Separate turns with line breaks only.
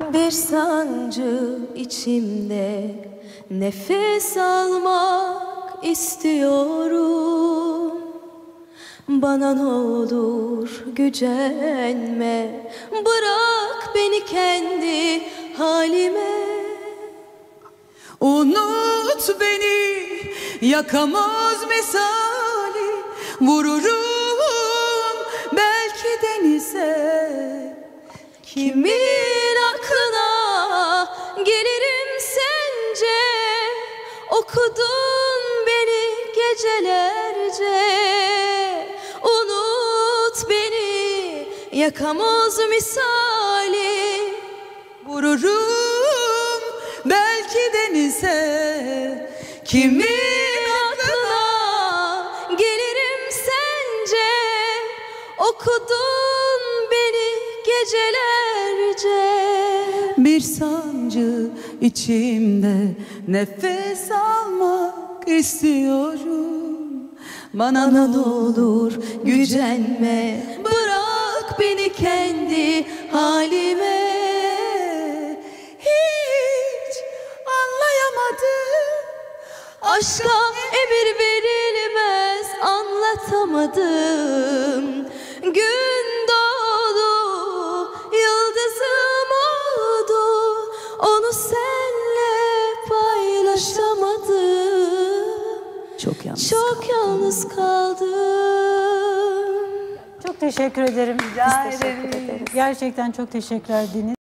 Bir sancı içimde nefes almak istiyorum. Bana ne olur gücenme Bırak beni kendi halime.
Unut beni yakamaz misali Vururum belki denize.
Kimin beni yakamoz misali
Vururum belki denize Kimin
aklına gelirim sence? Okudun beni gecelerce.
Bir sancı içimde nefes almak istiyorum. Bana ne olur gücenme
beni kendi halime.
Hiç anlayamadım.
Aşka emir verilmez anlatamadım. Gün doğdu yıldızım oldu. Onu senle paylaşamadım.
Çok yanlış
Çok yalnız kaldım
teşekkür ederim.
Rica
teşekkür ederiz. Gerçekten çok teşekkürler Deniz.